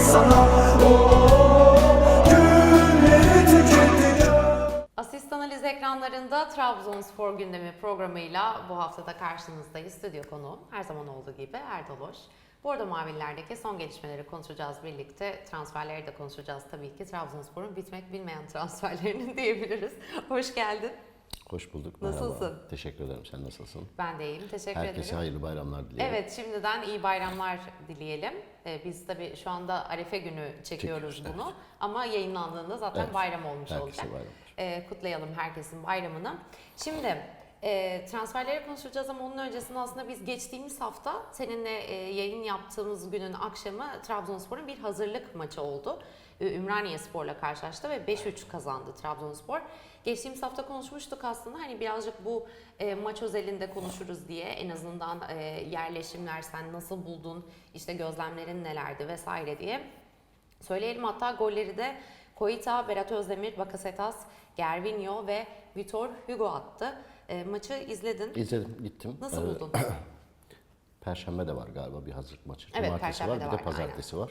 sana ekranlarında Trabzonspor gündemi programıyla bu haftada karşınızdayız. Stüdyo konuğum her zaman olduğu gibi Erdal Hoş. Bu arada Mavilerdeki son gelişmeleri konuşacağız birlikte. Transferleri de konuşacağız tabii ki. Trabzonspor'un bitmek bilmeyen transferlerini diyebiliriz. Hoş geldin. Hoş bulduk. Nasılsın? Merhaba. Teşekkür ederim. Sen nasılsın? Ben de iyiyim. Teşekkür Herkese ederim. hayırlı bayramlar dilerim. Evet şimdiden iyi bayramlar dileyelim. Ee, biz tabii şu anda Arefe günü çekiyoruz Çekiyoruz, bunu. Ama yayınlandığında zaten Evet, bayram olmuş herkese olacak. bayramlar. Ee, kutlayalım herkesin bayramını. Şimdi e, transferleri konuşacağız ama onun öncesinde aslında biz geçtiğimiz hafta seninle e, yayın yaptığımız günün akşamı Trabzonspor'un bir hazırlık maçı oldu. Ümraniye Spor'la karşılaştı ve 5-3 kazandı Trabzonspor. Geçtiğimiz hafta konuşmuştuk aslında hani birazcık bu e, maç özelinde konuşuruz diye en azından e, yerleşimler sen nasıl buldun işte gözlemlerin nelerdi vesaire diye. Söyleyelim hatta golleri de Koita, Berat Özdemir, Bakasetas, Gervinho ve Vitor Hugo attı. E, maçı izledin. İzledim, gittim. Nasıl Ee, buldun? Perşembe de var galiba bir hazırlık maçı. Evet, Cumartesi Perşembe var, de bir var, de pazartesi var.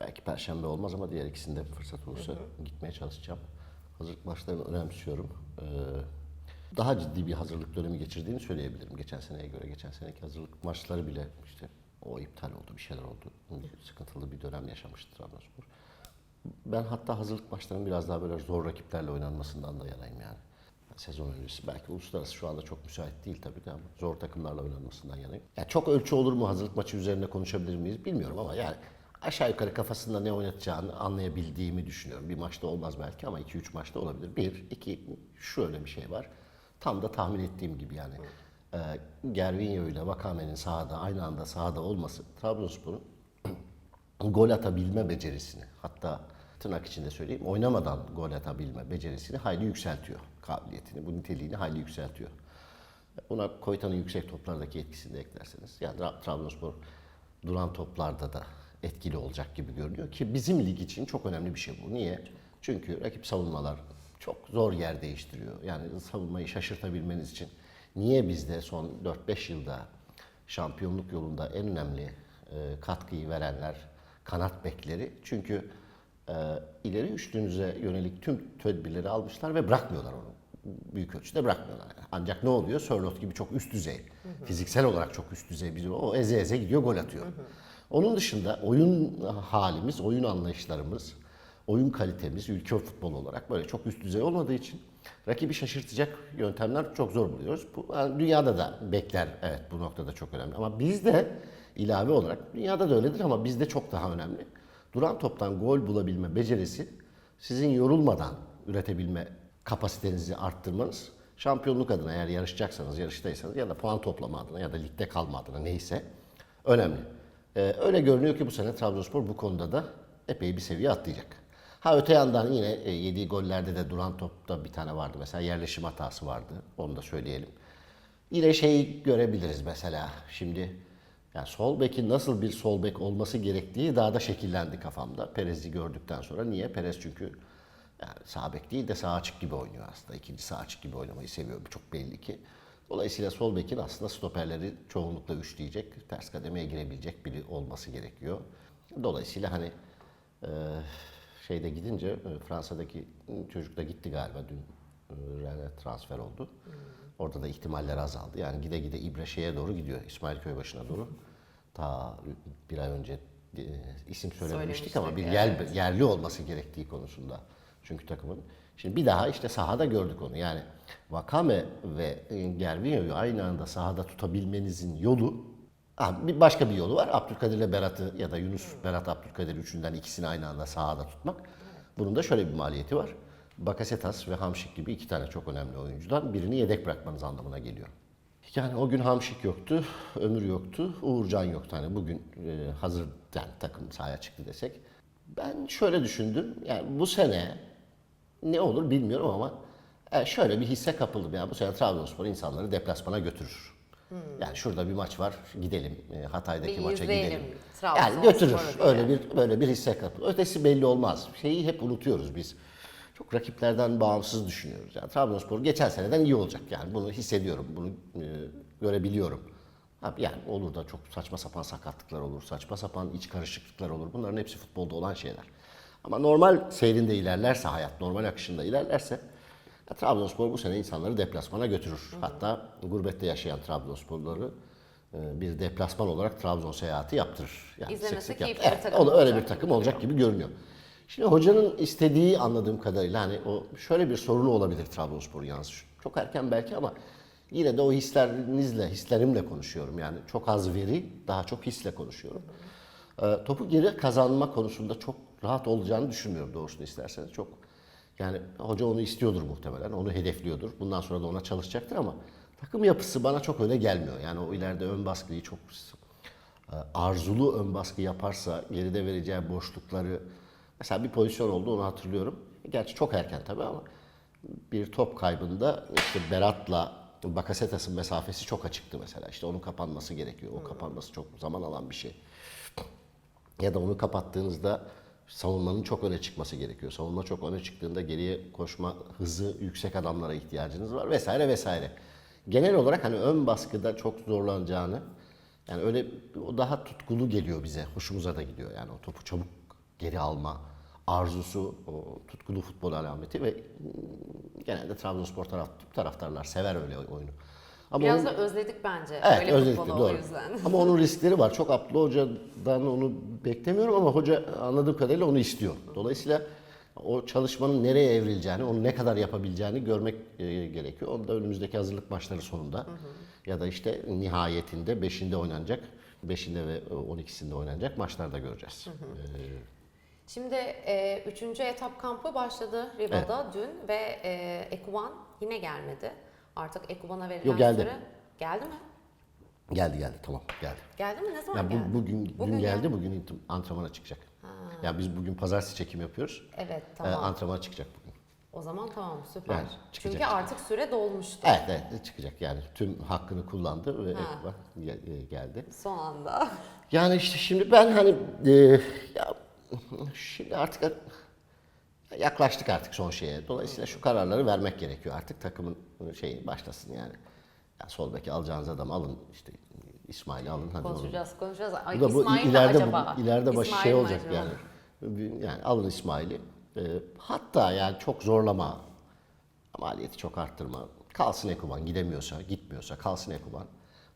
Belki perşembe olmaz ama diğer ikisinde fırsat olursa gitmeye çalışacağım. Hazırlık maçlarını önemsiyorum. Ee, daha ciddi bir hazırlık dönemi geçirdiğini söyleyebilirim. Geçen seneye göre geçen seneki hazırlık maçları bile işte o iptal oldu, bir şeyler oldu. Sıkıntılı bir dönem yaşamıştı Trabzonspor. Ben hatta hazırlık maçlarının biraz daha böyle zor rakiplerle oynanmasından da yanayım yani. Sezon öncesi belki uluslararası şu anda çok müsait değil tabii de ama zor takımlarla oynanmasından yanayım. Yani çok ölçü olur mu hazırlık maçı üzerine konuşabilir miyiz bilmiyorum ama yani aşağı yukarı kafasında ne oynatacağını anlayabildiğimi düşünüyorum. Bir maçta olmaz belki ama 2-3 maçta olabilir. Bir, iki, şöyle bir şey var. Tam da tahmin ettiğim gibi yani. Ee, Gervinho ile Vakame'nin sahada aynı anda sahada olması Trabzonspor'un gol atabilme becerisini hatta tırnak içinde söyleyeyim oynamadan gol atabilme becerisini hayli yükseltiyor. Kabiliyetini, bu niteliğini hayli yükseltiyor. Buna Koyta'nın yüksek toplardaki etkisini de eklerseniz yani Tra- Trabzonspor duran toplarda da etkili olacak gibi görünüyor ki bizim lig için çok önemli bir şey bu. Niye? Çünkü rakip savunmalar çok zor yer değiştiriyor. Yani savunmayı şaşırtabilmeniz için niye bizde son 4-5 yılda şampiyonluk yolunda en önemli e, katkıyı verenler kanat bekleri. Çünkü e, ileri üçlünüze yönelik tüm tedbirleri almışlar ve bırakmıyorlar onu. Büyük ölçüde bırakmıyorlar. Yani. Ancak ne oluyor? Sörloth gibi çok üst düzey, fiziksel olarak çok üst düzey bir o eze eze gidiyor gol atıyor. Onun dışında oyun halimiz, oyun anlayışlarımız, oyun kalitemiz ülke futbolu olarak böyle çok üst düzey olmadığı için rakibi şaşırtacak yöntemler çok zor buluyoruz. Bu yani dünyada da bekler evet bu noktada çok önemli. Ama bizde ilave olarak dünyada da öyledir ama bizde çok daha önemli. Duran toptan gol bulabilme becerisi sizin yorulmadan üretebilme kapasitenizi arttırmanız şampiyonluk adına eğer yarışacaksanız, yarıştaysanız ya da puan toplama adına ya da ligde kalma adına neyse önemli. Ee, öyle görünüyor ki bu sene Trabzonspor bu konuda da epey bir seviye atlayacak. Ha öte yandan yine e, yediği gollerde de duran topta bir tane vardı. Mesela yerleşim hatası vardı. Onu da söyleyelim. Yine şeyi görebiliriz mesela. Şimdi yani sol bekin nasıl bir sol bek olması gerektiği daha da şekillendi kafamda. Perez'i gördükten sonra. Niye? Perez çünkü yani sağ bek değil de sağ açık gibi oynuyor aslında. İkinci sağ açık gibi oynamayı seviyor. Çok belli ki. Dolayısıyla sol bekin aslında stoperleri çoğunlukla üçleyecek, ters kademeye girebilecek biri olması gerekiyor. Dolayısıyla hani e, şeyde gidince e, Fransa'daki çocuk da gitti galiba dün e, transfer oldu. Orada da ihtimaller azaldı. Yani gide gide İbre şeye doğru gidiyor. İsmail Köybaşı'na doğru. Ta bir ay önce e, isim söylememiştik ama bir Söylemiştik, yer, yerli olması gerektiği konusunda. Çünkü takımın. Şimdi bir daha işte sahada gördük onu. Yani Vakame ve e, Gervinho'yu aynı anda sahada tutabilmenizin yolu bir başka bir yolu var. Abdülkadir ile Berat'ı ya da Yunus, Berat, Abdülkadir üçünden ikisini aynı anda sahada tutmak. Bunun da şöyle bir maliyeti var. Bakasetas ve Hamşik gibi iki tane çok önemli oyuncudan birini yedek bırakmanız anlamına geliyor. Yani o gün Hamşik yoktu, Ömür yoktu, Uğurcan yoktu. Hani bugün e, hazır yani takım sahaya çıktı desek. Ben şöyle düşündüm. Yani bu sene ne olur bilmiyorum ama e, şöyle bir hisse kapıldım. Yani bu sene Trabzonspor insanları deplasmana götürür. Yani şurada bir maç var gidelim. E, Hatay'daki Bir maça gidelim. Trabzonspor'u Yani götürür. Öyle bir böyle bir hisse kapılır. Ötesi belli olmaz. Şeyi hep unutuyoruz biz. Çok rakiplerden bağımsız düşünüyoruz. Yani Trabzonspor geçen seneden iyi olacak. Yani bunu hissediyorum. Bunu e, görebiliyorum. Ha, Yani olur da çok saçma sapan sakatlıklar olur, saçma sapan iç karışıklıklar olur. Bunların hepsi futbolda olan şeyler. Ama normal seyrinde ilerlerse hayat, normal akışında ilerlerse ya, Trabzonspor bu sene insanları deplasmana götürür. Hatta gurbette yaşayan Trabzonsporluları e, bir deplasman olarak Trabzon seyahati yaptırır. Yani İzlemesi sık sık keyifli yaptırır. bir Evet, takım öyle olacak bir takım olacak gibi görünüyor. Şimdi hocanın istediği anladığım kadarıyla hani o şöyle bir sorunu olabilir Trabzonspor'un yalnız. Çok erken belki ama yine de o hislerinizle, hislerimle konuşuyorum. Yani çok az veri, daha çok hisle konuşuyorum. Ee, topu geri kazanma konusunda çok rahat olacağını düşünmüyorum doğrusunu isterseniz. Çok yani hoca onu istiyordur muhtemelen, onu hedefliyordur. Bundan sonra da ona çalışacaktır ama takım yapısı bana çok öyle gelmiyor. Yani o ileride ön baskıyı çok e, arzulu ön baskı yaparsa geride vereceği boşlukları mesela bir pozisyon oldu onu hatırlıyorum. Gerçi çok erken tabii ama bir top kaybında işte Berat'la Bakasetas'ın mesafesi çok açıktı mesela. İşte onun kapanması gerekiyor. O kapanması çok zaman alan bir şey. Ya da onu kapattığınızda savunmanın çok öne çıkması gerekiyor. Savunma çok öne çıktığında geriye koşma hızı yüksek adamlara ihtiyacınız var vesaire vesaire. Genel olarak hani ön baskıda çok zorlanacağını yani öyle o daha tutkulu geliyor bize. Hoşumuza da gidiyor. Yani o topu çabuk geri alma arzusu o tutkulu futbol alameti ve genelde Trabzonspor taraf, taraftarlar sever öyle oyunu. Ama Biraz onun- da özledik bence Evet, öyle özellikle futbolu doğru. o yüzden. Ama onun riskleri var. Çok Abdullah Hoca'dan onu beklemiyorum ama hoca anladığım kadarıyla onu istiyor. Dolayısıyla o çalışmanın nereye evrileceğini, onu ne kadar yapabileceğini görmek e, gerekiyor. Onu da önümüzdeki hazırlık maçları sonunda ya da işte nihayetinde 5'inde oynanacak, 5'inde ve 12'sinde oynanacak maçlarda göreceğiz. Şimdi e, üçüncü etap kampı başladı Riva'da dün ve e, Ekuban yine gelmedi. Artık Ekuban'a verilen Yok, geldi. süre... Geldi mi? Geldi geldi tamam geldi. Geldi mi? Ne zaman Ya geldi? bu, bugün, dün Bugün geldi, bugün intim- antrenmana çıkacak. Ya biz bugün pazartesi çekim yapıyoruz. Evet Ee, tamam. antrenmana çıkacak bugün. o zaman tamam süper. Yani çıkacak, Çünkü çıkacak. artık süre dolmuştu. Evet, evet çıkacak yani tüm hakkını kullandı ve Ha. E, geldi. Son anda. Yani işte şimdi ben hani e, ya şimdi artık yaklaştık artık son şeye. Dolayısıyla şu kararları vermek gerekiyor artık takımın şeyi başlasın yani. Ya sol beki alacağınız adam alın işte İsmail'i alın hadi onu. Konuşacağız konuşacağız. Ay, Bu da bu İsmail ileride acaba? bu, ileride İsmail şey olacak acaba? yani. Yani alın İsmail'i. Ee, hatta yani çok zorlama. Maliyeti çok arttırma. Kalsın Ekuban gidemiyorsa, gitmiyorsa kalsın Ekuban.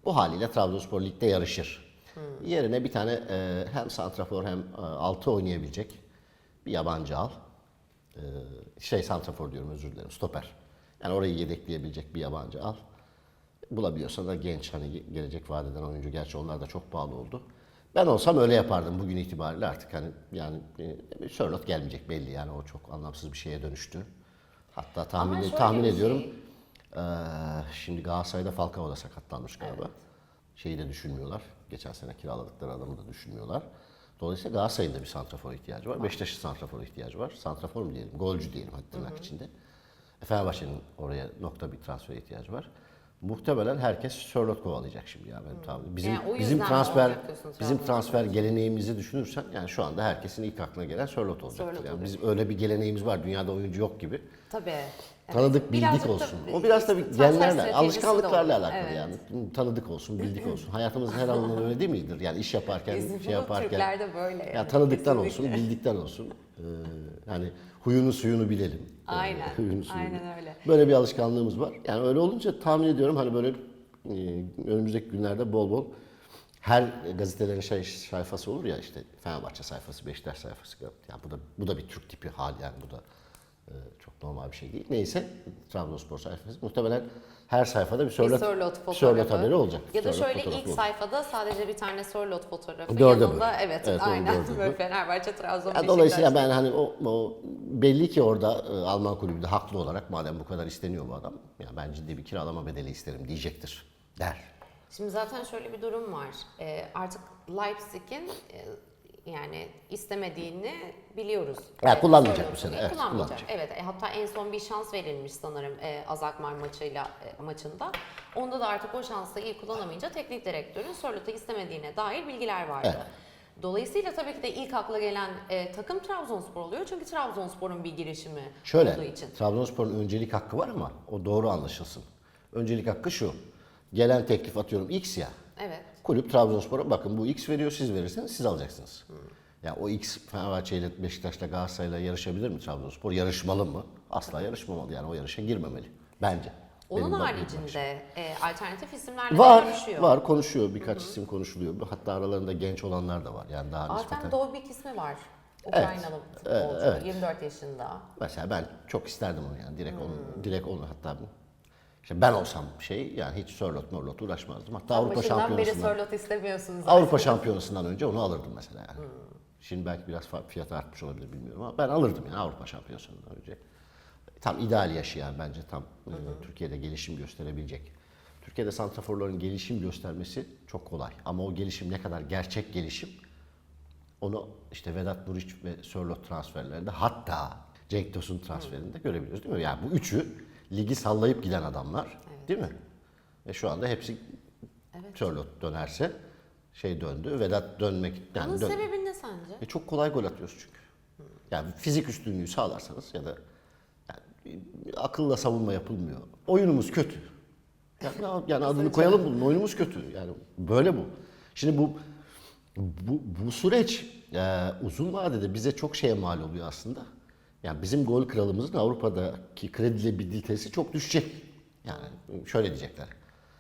Bu haliyle Trabzonspor ligde yarışır. Yerine bir tane e, hem santrafor hem e, altı oynayabilecek bir yabancı al. Ee, şey santrafor diyorum özür dilerim stoper. Yani orayı yedekleyebilecek bir yabancı al. Bulabiliyorsa da genç hani ge- gelecek vadeden oyuncu. Gerçi onlar da çok pahalı oldu. Ben olsam öyle yapardım bugün itibariyle artık hani yani e, Sörloth gelmeyecek belli yani o çok anlamsız bir şeye dönüştü. Hatta tahmin tahmin bir ediyorum. şey- eee, şimdi Galatasaray'da Falcao da sakatlanmış galiba. Şeyi de düşünmüyorlar. Geçen sene kiraladıkları adamı da düşünmüyorlar. Dolayısıyla Galatasaray'ın da bir santrafor ihtiyacı var. Beşiktaş'ın santrafor ihtiyacı var. Santrafor mu diyelim, golcü diyelim hadi tırnak içinde. E, Fenerbahçe'nin oraya nokta bir transfer ihtiyacı var. Muhtemelen herkes Sörloth kovalayacak şimdi ya benim tahminim. Bizim Yani bizim transfer bizim transfer geleneğimizi düşünürsen yani şu anda herkesin ilk aklına gelen Sörloth olacaktır. Sörloth Yani bizim öyle bir geleneğimiz var. Dünyada oyuncu yok gibi. Tabii. Evet. Tanıdık, bildik Birazcık da olsun. O biraz tabii transfer genlerle, stratejisi de alışkanlıklarla oluyor. alakalı Evet. yani. Tanıdık olsun, bildik olsun. Hayatımızın her alanında öyle değil midir? Yani iş yaparken, Bizim şey yaparken. Türklerde böyle. Ya yani, tanıdıktan kesinlikle. olsun, bildikten olsun. Ee, hani huyunu suyunu bilelim. Ee, Aynen, huyunu suyunu aynen öyle. Böyle bir alışkanlığımız var. Yani öyle olunca tahmin ediyorum hani böyle e, önümüzdeki günlerde bol bol her gazetelerin şey sayfası olur ya işte Fenerbahçe sayfası, Beşiktaş sayfası. Yani bu da bu da bir Türk tipi hal yani bu da çok normal bir şey değil. Neyse Trabzonspor sayfası muhtemelen her sayfada bir Sörloth bir fotoğrafı. Sörloth haberi olacak. Ya da şöyle ilk olacak. sayfada sadece bir tane Sörloth fotoğrafı. Dörde Yanında evet, Evet, aynen böyle. Fenerbahçe, Trabzon, Ya dolayısıyla ben hani o, o belli ki orada e, Alman kulübü de haklı olarak madem bu kadar isteniyor bu adam ya ben ciddi bir kiralama bedeli isterim diyecektir der. Şimdi zaten şöyle bir durum var. Ee, artık Leipzig'in e, yani istemediğini biliyoruz. Ya Ee, kullanmayacak bu sene, evet, kullanmayacak. kullanmayacak. Evet. e, hatta en son bir şans verilmiş sanırım e, Azakmar maçıyla e, maçında. Onda da artık o şansı iyi kullanamayınca teknik direktörün Sörloth'u istemediğine dair bilgiler vardı. Evet. Dolayısıyla tabii ki de ilk akla gelen e, takım Trabzonspor oluyor. Çünkü Trabzonspor'un bir girişimi olduğu Şöyle için. Trabzonspor'un öncelik hakkı var ama o doğru anlaşılsın. Öncelik hakkı şu. Gelen teklif atıyorum X ya. Evet. Kulüp Trabzonspor'a bakın bu X veriyor siz verirseniz siz alacaksınız. Yani o X Fenerbahçe ile Beşiktaş'la Galatasaray'la yarışabilir mi Trabzonspor? Yarışmalı mı? Asla yarışmamalı yani o yarışa girmemeli. Bence. Onun Benim haricinde e, alternatif isimlerle Var, görüşüyor. var konuşuyor. Birkaç isim konuşuluyor. Hatta aralarında genç olanlar da var. Yani daha Artem nispeten. Doğubik ismi var. Ukraynalı futbolcu. evet. 24 yaşında. Mesela ben çok isterdim onu yani. Direkt onu, direkt onu hatta işte ben olsam şey yani hiç Sörlot Morlot uğraşmazdım. Hatta Avrupa Başından beri Şampiyonası'ndan Sörlot istemiyorsunuz. zaten. Avrupa Şampiyonası'ndan önce onu alırdım mesela yani. Şimdi belki biraz fiyatı artmış olabilir bilmiyorum ama ben alırdım yani Avrupa Şampiyonası'ndan önce. Tam ideal yaşı yani bence tam e, Türkiye'de gelişim gösterebilecek. Türkiye'de santraforların gelişim göstermesi çok kolay ama o gelişim ne kadar gerçek gelişim onu işte Vedat Muriç ve Sörloth transferlerinde hatta Cenk Tosun transferinde görebiliyoruz değil mi? Yani bu üçü ligi sallayıp giden adamlar değil mi? Ve şu anda hepsi Sörloth dönerse şey döndü. Vedat dönmek yani Bunun dön- sebebi ne sence? e çok kolay gol atıyoruz çünkü. Yani fizik üstünlüğü sağlarsanız ya da yani akılla savunma yapılmıyor. Oyunumuz kötü. Yani, yani adını koyalım bunun. Oyunumuz kötü. Yani böyle bu. Şimdi bu bu, bu süreç e, uzun vadede bize çok şeye mal oluyor aslında. Yani bizim gol kralımızın Avrupa'daki kredibilitesi çok düşecek. Yani şöyle diyecekler.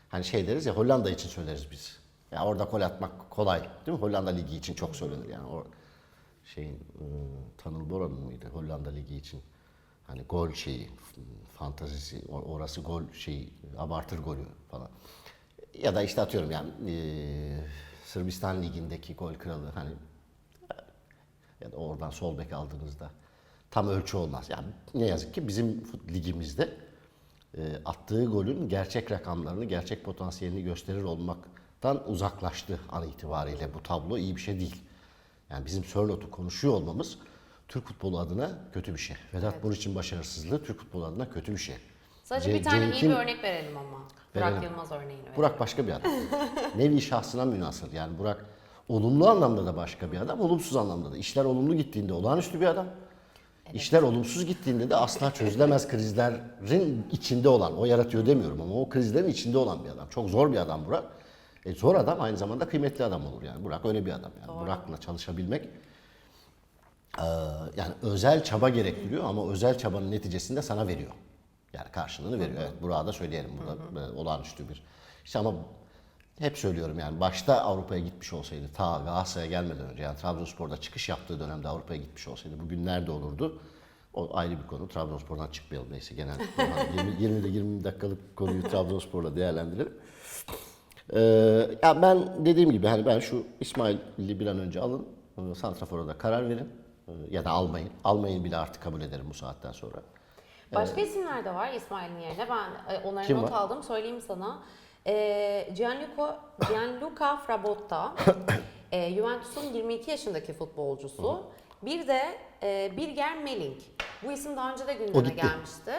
Hani şey deriz ya Hollanda için söyleriz biz. Ya orada gol atmak kolay değil mi? Hollanda Ligi için çok söylenir yani. O şeyin ıı, Tanıl Bora'nın mıydı Hollanda Ligi için? Hani gol şeyi, fantazisi, or- orası gol şeyi, abartır golü falan. Ya da işte atıyorum yani eee, Sırbistan Ligi'ndeki gol kralı hani ya da oradan sol bek aldığınızda tam ölçü olmaz. Yani ne yazık ki bizim ligimizde e, attığı golün gerçek rakamlarını, gerçek potansiyelini gösterir olmaktan uzaklaştı an itibariyle. Bu tablo iyi bir şey değil. Yani bizim Sörlot'u konuşuyor olmamız Türk futbolu adına kötü bir şey. Vedat Muriç'in başarısızlığı Türk futbolu adına kötü bir şey. Sadece Ce- bir tane iyi Cenk'in- bir örnek verelim ama. Burak Verelim. Yılmaz örneğini verelim. Burak başka bir adam. Nevi şahsına münasır. Yani Burak olumlu anlamda da başka bir adam, olumsuz anlamda da. İşler olumlu gittiğinde olağanüstü bir adam. İşler olumsuz gittiğinde de asla çözülemez krizlerin içinde olan, o yaratıyor demiyorum ama o krizlerin içinde olan bir adam. Çok zor bir adam Burak. E zor adam aynı zamanda kıymetli adam olur yani. Burak öyle bir adam yani. Burak'la çalışabilmek eee, yani özel çaba gerektiriyor ama özel çabanın neticesinde sana veriyor. Yani karşılığını veriyor. Evet, Burak'a da söyleyelim. Burada e, olağanüstü bir. İşte ama hep söylüyorum yani başta Avrupa'ya gitmiş olsaydı ta Galatasaray'a gelmeden önce yani Trabzonspor'da çıkış yaptığı dönemde Avrupa'ya gitmiş olsaydı bugün nerede olurdu? O ayrı bir konu. Trabzonspor'dan çıkmayalım neyse genel. 20, 20 de 20 dakikalık konuyu Trabzonspor'la değerlendirelim. Ee, ya ben dediğim gibi hani ben şu İsmail'i bir an önce alın. e, Santrafor'a da karar verin. E, Ya da almayın. Almayın bile artık kabul ederim bu saatten sonra. Başka isimler de var İsmail'in yerine. Ben e, onları Kim not var? aldım. Söyleyeyim sana. E, Gianluca, Gianluca Frabotta. e, Juventus'un 22 yaşındaki futbolcusu. Bir de e, Birger Meling. Bu isim daha önce de gündeme gitti. gelmişti.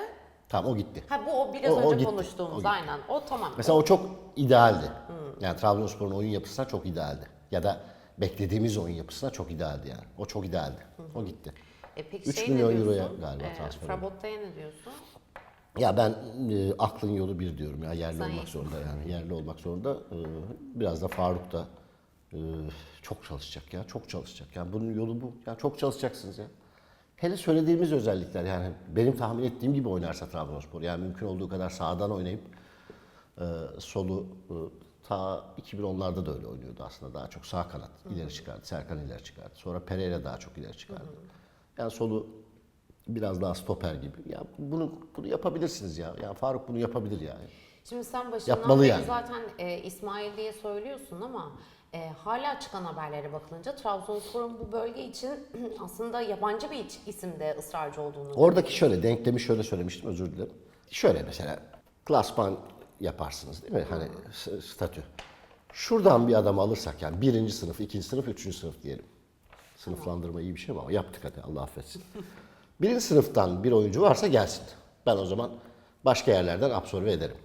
Tamam o gitti. Ha bu o biraz O- o önce gitti, konuştuğumuz o gitti. aynen. O tamam. Mesela o çok idealdi. Yani Trabzonspor'un oyun yapısına çok idealdi. Ya da beklediğimiz oyun yapısına çok idealdi yani. O çok idealdi. O gitti. E, peki 3 şey milyon ne euroya diyorsun? galiba E, transfer oldu. Frabotta'ya ne diyorsun? Ya ben e, aklın yolu bir diyorum ya yerli Sen olmak zorunda yani yerli olmak zorunda. E, biraz da Faruk da e, çok çalışacak ya çok çalışacak. Yani bunun yolu bu. Yani çok çalışacaksınız ya. Hele söylediğimiz özellikler yani benim tahmin ettiğim gibi oynarsa Trabzonspor yani mümkün olduğu kadar sağdan oynayıp e, solu e, ta 2010'larda da öyle oynuyordu aslında. Daha çok sağ kanat ileri çıkardı. Serkan ileri çıkardı. Sonra Pereira daha çok ileri çıkardı. Yani solu biraz daha stoper gibi. Ya bunu bunu yapabilirsiniz ya. Ya Faruk bunu yapabilir yani. Şimdi sen başından beri yani. zaten e, İsmail diye söylüyorsun ama e, hala çıkan haberlere bakılınca Trabzonspor'un bu bölge için aslında yabancı bir isimde ısrarcı olduğunu Oradaki şöyle denklemi şöyle söylemiştim özür dilerim. Şöyle mesela klasman yaparsınız değil mi? Hani statü. Şuradan bir adam alırsak yani birinci sınıf, ikinci sınıf, üçüncü sınıf diyelim. Sınıflandırma iyi bir şey ama yaptık hadi Allah affetsin. Birinci sınıftan bir oyuncu varsa gelsin. Ben o zaman başka yerlerden absorbe ederim.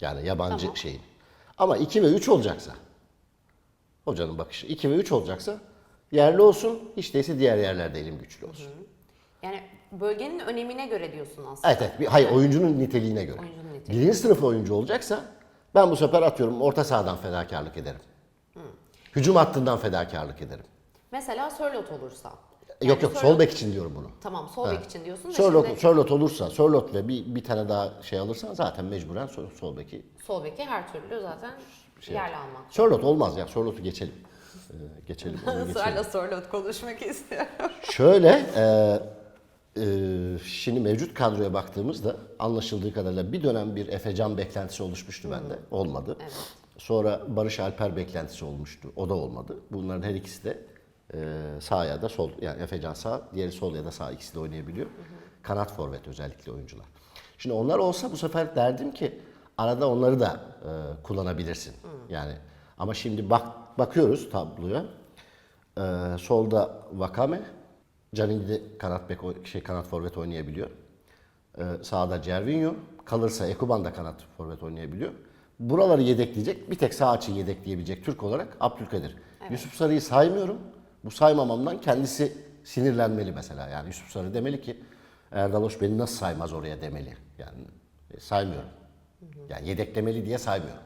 Yani yabancı Tamam. şeyin. Ama 2 ve 3 olacaksa, hocanın bakışı 2 ve 3 olacaksa yerli olsun, hiç değilse diğer yerlerde elim güçlü olsun. Yani bölgenin önemine göre diyorsun aslında. Evet evet. Hayır oyuncunun niteliğine göre. Oyuncunun niteliği. Birinci sınıf oyuncu olacaksa Ben bu sefer atıyorum orta sahadan fedakarlık ederim. Hücum hattından fedakarlık ederim. Mesela Sörlot olursa. Yok yok Sörloth- sol bek için diyorum bunu. Tamam sol bek için diyorsun Sörlot, şimdi Sörlot olursa, Sörlot ve bir, bir tane daha şey alırsan zaten mecburen sol, sol beki. sol beki her türlü zaten Şey yerli almak. Sörlot olmaz ya, Sörlot'u geçelim. Ee, geçelim. Sırayla Sörlot konuşmak istiyorum. Şöyle, e, e, şimdi mevcut kadroya baktığımızda anlaşıldığı kadarıyla bir dönem bir Efecan beklentisi oluşmuştu bende. Olmadı. Evet. Sonra Barış Alper beklentisi olmuştu. O da olmadı. Bunların her ikisi de sağ ya da sol. Yani Efecan sağ, diğeri sol ya da sağ ikisi de oynayabiliyor. Kanat forvet özellikle oyuncular. Şimdi onlar olsa bu sefer derdim ki arada onları da e, kullanabilirsin. Yani ama şimdi bak bakıyoruz tabloya. Ee, solda Vakame, Canini de kanat bek şey kanat forvet oynayabiliyor. Ee, sağda Cervinho, kalırsa Ekuban da kanat forvet oynayabiliyor. Buraları yedekleyecek, bir tek sağ açıyı yedekleyebilecek Türk olarak Abdülkadir. Yusuf Sarı'yı saymıyorum. Bu saymamamdan kendisi sinirlenmeli mesela. Yani Yusuf Sarı demeli ki Erdal Hoş beni nasıl saymaz oraya demeli. Yani e, saymıyorum. Yani yedeklemeli diye saymıyorum.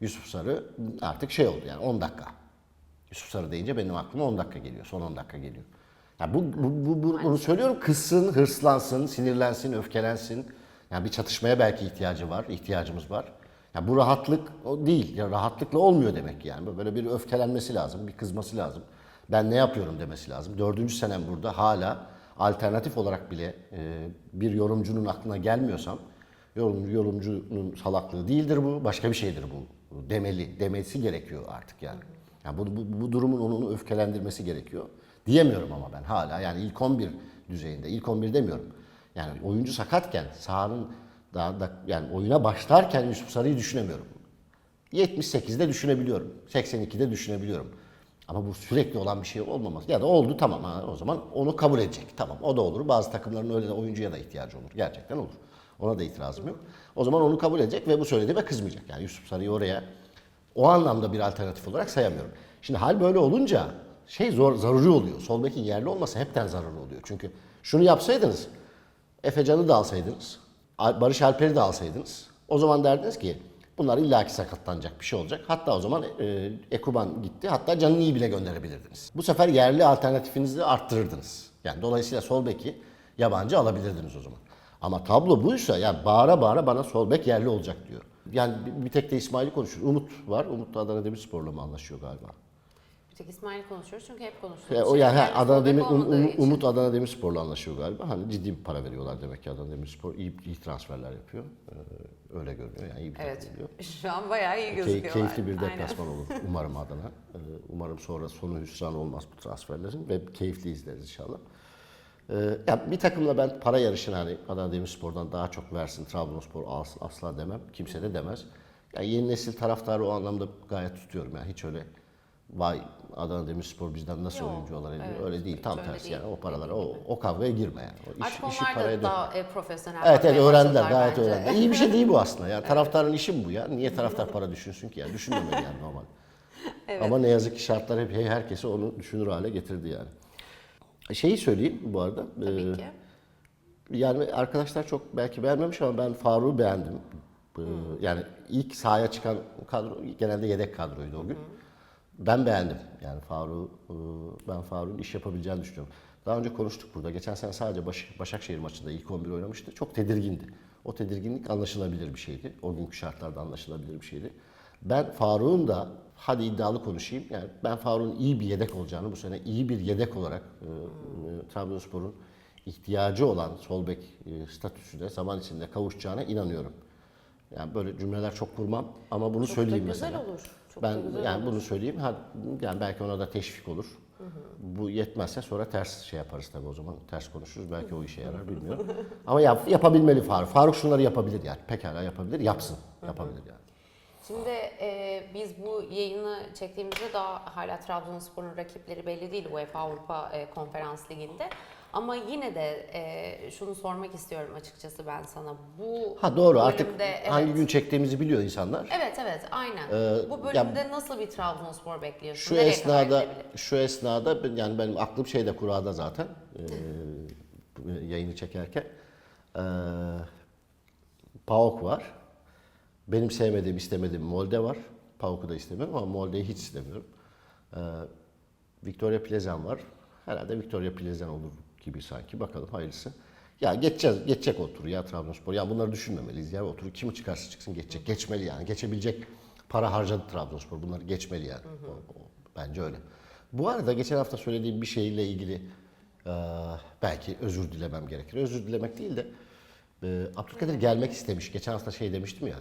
Yusuf Sarı artık şey oldu yani 10 dakika. Yusuf Sarı deyince benim aklıma 10 dakika geliyor. Son 10 dakika geliyor. Ya bu, bu, bu, bu- bunu söylüyorum kızsın, hırslansın, sinirlensin, öfkelensin. Yani bir çatışmaya belki ihtiyacı var, ihtiyacımız var. Ya bu rahatlık o değil. Ya rahatlıkla olmuyor demek ki yani. Böyle bir öfkelenmesi lazım, bir kızması lazım. Ben ne yapıyorum demesi lazım. Dördüncü senem burada hala alternatif olarak bile e, bir yorumcunun aklına gelmiyorsam Yorum, yorumcunun salaklığı değildir bu, başka bir şeydir bu demeli, demesi gerekiyor artık yani. yani bu, bu, bu durumun onu öfkelendirmesi gerekiyor. Diyemiyorum ama ben hala yani ilk 11 düzeyinde, ilk 11 demiyorum. Yani oyuncu sakatken sahanın daha da yani oyuna başlarken Yusuf Sarı'yı düşünemiyorum. 78'de düşünebiliyorum, 82'de düşünebiliyorum. Ama bu sürekli olan bir şey olmaması. Ya da oldu tamam ha, o zaman onu kabul edecek. Tamam o da olur. Bazı takımların öyle de oyuncuya da ihtiyacı olur. Gerçekten olur. Ona da itirazım yok. O zaman onu kabul edecek ve bu söylediğime kızmayacak. Yani Yusuf Sarı'yı oraya o anlamda bir alternatif olarak sayamıyorum. Şimdi hal böyle olunca şey zor, zaruri oluyor. Sol bekin yerli olması hepten zaruri oluyor. Çünkü şunu yapsaydınız, Efecan'ı da alsaydınız, Al- Barış Alper'i de alsaydınız, o zaman derdiniz ki bunlar illaki sakatlanacak bir şey olacak. Hatta o zaman e, Ekuban gitti, hatta Canini'yi bile gönderebilirdiniz. Bu sefer yerli alternatifinizi arttırırdınız. Yani dolayısıyla sol beki yabancı alabilirdiniz o zaman. Ama tablo buysa yani bağıra bağıra bana sol bek yerli olacak diyor. Yani bir- tek de İsmail'i konuşur. Umut var. Umut da Adana Demirspor'la mı anlaşıyor galiba? Bir tek İsmail'i konuşuyoruz çünkü hep konuşuyoruz. Ya, o yani sol Adana Demir, Um- Um-. Umut Adana Demirspor'la anlaşıyor galiba. Hani ciddi bir para veriyorlar demek ki Adana Demirspor iyi, iyi transferler yapıyor. Ee, öyle görünüyor yani iyi bir Evet. takım oluyor. Şu an bayağı iyi Key- gözüküyorlar. keyifli bir deplasman olur umarım Adana. Ee, umarım sonra sonu hüsran olmaz bu transferlerin ve keyifli izleriz inşallah. Ee, ya bir takımla ben para yarışını hani Adana Demirspor'dan daha çok versin, Trabzonspor alsın asla demem. Kimse de demez. Yani yeni nesil taraftarı o anlamda gayet tutuyorum. Yani hiç öyle vay Adana Demirspor bizden nasıl Yok, oyuncu alır evet, öyle değil. Tam tersi değil. yani o paralara o, o kavgaya girme yani. O iş, Artık işi onlar paraya da daha e, profesyonel. Evet evet öğrendiler gayet bence. öğrendiler. İyi bir şey değil bu aslında. Yani taraftarın işi mi bu ya? Niye taraftar para düşünsün ki yani? Düşünmemeli yani normal. Ama ne yazık ki şartlar hep herkesi onu düşünür hale getirdi yani. Şeyi söyleyeyim bu arada. Tabii Ee, ki. Yani arkadaşlar çok belki beğenmemiş ama ben Faruk'u beğendim. Ee, Yani ilk sahaya çıkan kadro genelde yedek kadroydu o gün. Ben beğendim. Yani Faruk ben Faruk'un iş yapabileceğini düşünüyorum. Daha önce konuştuk burada. Geçen sene sadece Baş- Başakşehir maçında ilk 11 oynamıştı. Çok tedirgindi. O tedirginlik anlaşılabilir bir şeydi. O günkü şartlarda anlaşılabilir bir şeydi. Ben Faruk'un da hadi iddialı konuşayım. Yani ben Faruk'un iyi bir yedek olacağını bu sene iyi bir yedek olarak e, e, Trabzonspor'un ihtiyacı olan sol bek e, statüsüne zaman içinde kavuşacağına inanıyorum. Yani böyle cümleler çok kurmam ama bunu Çok söyleyeyim da güzel mesela. olur. Çok ben yani olur. bunu söyleyeyim. Ha, yani belki ona da teşvik olur. Bu yetmezse sonra ters şey yaparız tabii o zaman. Ters konuşuruz. Belki o işe yarar bilmiyorum. ama yap, yapabilmeli Faruk. Faruk şunları yapabilir yani. Pekala yapabilir. Yapsın. Yapabilir yani. Şimdi e, biz bu yayını çektiğimizde daha hala Trabzonspor'un rakipleri belli değil UEFA Avrupa e, Konferans Ligi'nde. Ama yine de e, şunu sormak istiyorum açıkçası ben sana. Bu Ha doğru artık bölümde, evet. hangi gün çektiğimizi biliyor insanlar. Evet evet aynen. Ee, bu bölümde nasıl bir Trabzonspor bekliyorsun? Şu Nereye esnada şu esnada yani benim aklım şeyde kurada zaten ee, yayını çekerken ee, PAOK var. Benim sevmediğim, istemediğim Molde var. Pauk'u da istemiyorum ama Molde'yi hiç istemiyorum. Ee, Victoria Plezen var. Herhalde Victoria Plezen olur gibi sanki. Bakalım hayırlısı. Ya geçeceğiz, geçecek o turu ya Trabzonspor. Ya bunları düşünmemeliyiz ya. O turu kimi çıkarsa çıksın geçecek. Geçmeli yani. Geçebilecek para harcadı Trabzonspor. Bunları geçmeli yani. O- o- bence öyle. Bu arada geçen hafta söylediğim bir şeyle ilgili e, belki özür dilemem gerekir. Özür dilemek değil de e, Abdülkadir gelmek istemiş. Geçen hafta şey demiştim ya.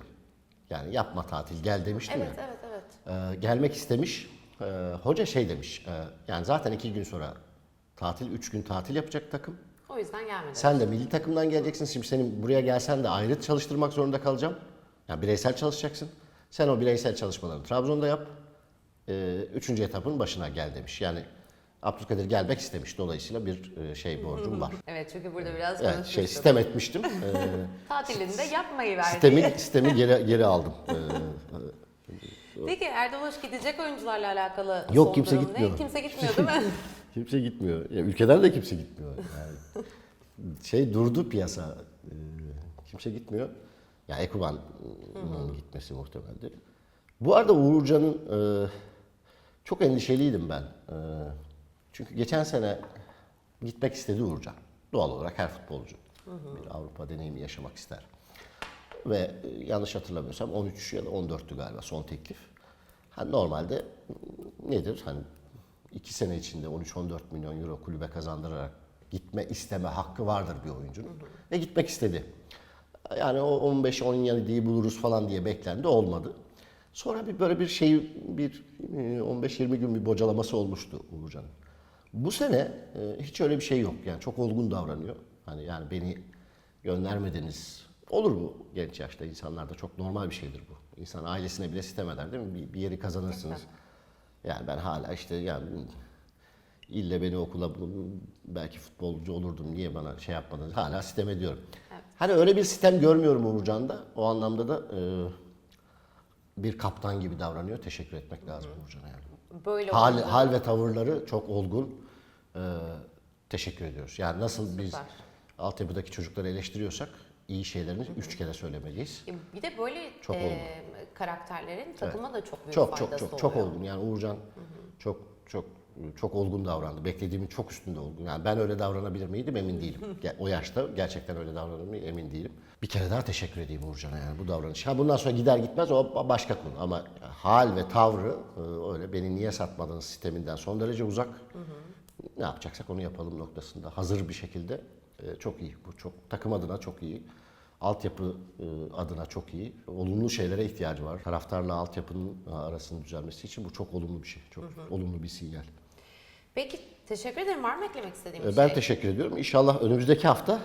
Yani yapma tatil gel demiştim Evet, ya. evet, evet. Ee, gelmek istemiş. Ee, hoca şey demiş. e, yani zaten iki gün sonra tatil, üç gün tatil yapacak takım. O yüzden gelmedi. Sen de milli takımdan geleceksin. Şimdi senin buraya gelsen de ayrı çalıştırmak zorunda kalacağım. Yani bireysel çalışacaksın. Sen o bireysel çalışmalarını Trabzon'da yap. Ee, üçüncü etapın başına gel demiş. Yani Abdülkadir gelmek istemiş. Dolayısıyla bir e, şey borcum var. Evet çünkü burada biraz Evet, şey sistem etmiştim. Ee, Tatilinde yapmayı verdi. sistemi sistemi geri geri aldım. Ee, Peki Erdal Hoş gidecek oyuncularla alakalı Yok, son kimse durum gitmiyor. Ne? Kimse gitmiyor değil mi? Kimse gitmiyor. Ya ülkeden de kimse gitmiyor. Yani şey durdu piyasa. Ee, kimse gitmiyor. Ya Ekuban'ın gitmesi muhtemeldir. Bu arada Uğurcan'ın e, çok endişeliydim ben. E, çünkü geçen sene gitmek istedi Uğurcan. Doğal olarak her futbolcu bir Avrupa deneyimi yaşamak ister. Ve e, yanlış hatırlamıyorsam 13 ya da 14'tü galiba son teklif. Hani normalde nedir? Hani iki sene içinde 13-14 milyon euro kulübe kazandırarak gitme isteme hakkı vardır bir oyuncunun. Ve gitmek istedi. Yani o 15-17'yi buluruz falan diye beklendi olmadı. Sonra bir böyle bir şey bir e, 15-20 gün bir bocalaması olmuştu Uğurcan'ın. Bu sene e, hiç öyle bir şey yok. Yani çok olgun davranıyor. Hani yani beni göndermediniz. Olur bu genç yaşta insanlarda çok normal bir şeydir bu. İnsan ailesine bile sitem eder değil mi? Bir, bir yeri kazanırsınız. Yani ben hala işte yani ille beni okula belki futbolcu olurdum niye bana şey yapmadınız hala sitem ediyorum. Hani öyle bir sitem görmüyorum Uğurcan'da. O anlamda da e, bir kaptan gibi davranıyor. Teşekkür etmek lazım Uğurcan'a yani. Böyle Hal, hal ve tavırları çok olgun. Ee, teşekkür ediyoruz. Yani nasıl biz Süper. altyapıdaki çocukları eleştiriyorsak iyi şeylerini üç kere söylemeliyiz. Bir de böyle Çok e, olgun. Karakterlerin takıma da çok büyük Çok faydası çok çok çok oluyor. olgun. Yani Uğurcan çok çok çok olgun davrandı. Beklediğimin çok üstünde olgun. Yani ben öyle davranabilir miydim emin değilim. O yaşta gerçekten öyle davranır mıyım emin değilim. Bir kere daha teşekkür edeyim Uğurcan'a yani bu davranış. Ha bundan sonra gider gitmez o başka konu ama hal ve tavrı e, öyle beni niye satmadınız sisteminden son derece uzak. Ne yapacaksak onu yapalım noktasında hazır bir şekilde e, çok iyi. Bu çok takım adına çok iyi. Altyapı e, adına çok iyi. Olumlu şeylere ihtiyacı var. Taraftarla altyapının e, arasının düzelmesi için bu çok olumlu bir şey. Çok olumlu bir sinyal. Peki teşekkür ederim. Var mı eklemek istediğim E, bir Ben şey? teşekkür ediyorum. İnşallah önümüzdeki hafta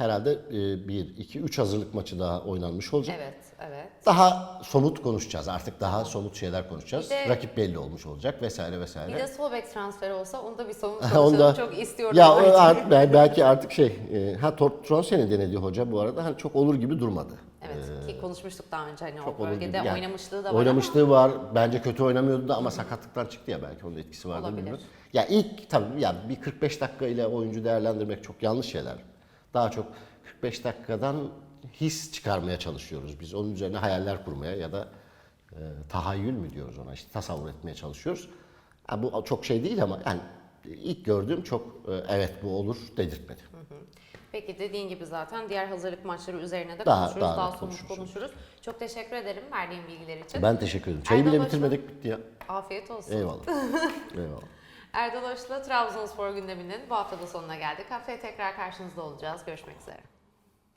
herhalde e, bir, iki, üç hazırlık maçı daha oynanmış olacak. Evet, evet. Daha somut konuşacağız. Artık daha somut şeyler konuşacağız. De- Rakip belli olmuş olacak vesaire vesaire. Bir de sol bek transferi olsa onu da bir somut konuşalım. onda- Çok istiyorum. Ya o bel- belki artık şey, e, ha Tronsen'in denediği hoca bu arada hani çok olur gibi durmadı. Evet ki konuşmuştuk daha önce hani Çok o olur bölgede gibi. Yani oynamışlığı da var Oynamışlığı var. Bence kötü oynamıyordu da ama sakatlıktan çıktı ya belki onun etkisi vardı bilmiyorum. Ya ilk tabii ya bir 45 dakika ile oyuncu değerlendirmek çok yanlış şeyler. Daha çok 45 dakikadan his çıkarmaya çalışıyoruz biz. Onun üzerine hayaller kurmaya ya da e, tahayyül mü diyoruz ona işte tasavvur etmeye çalışıyoruz. Ha, bu çok şey değil ama yani ilk gördüğüm çok e, evet bu olur dedirtmedi. Peki dediğin gibi zaten diğer hazırlık maçları üzerine de Daha- konuşuruz. daha Daha, somut konuşuruz. Çok teşekkür ederim verdiğin bilgiler için. Ben teşekkür ederim. Çayı Erdal bile bitirmedik bitti ya. Afiyet olsun. Eyvallah. Eyvallah. Erdal Hoş'la Trabzonspor gündeminin bu haftada sonuna geldik. Haftaya tekrar karşınızda olacağız. Görüşmek üzere.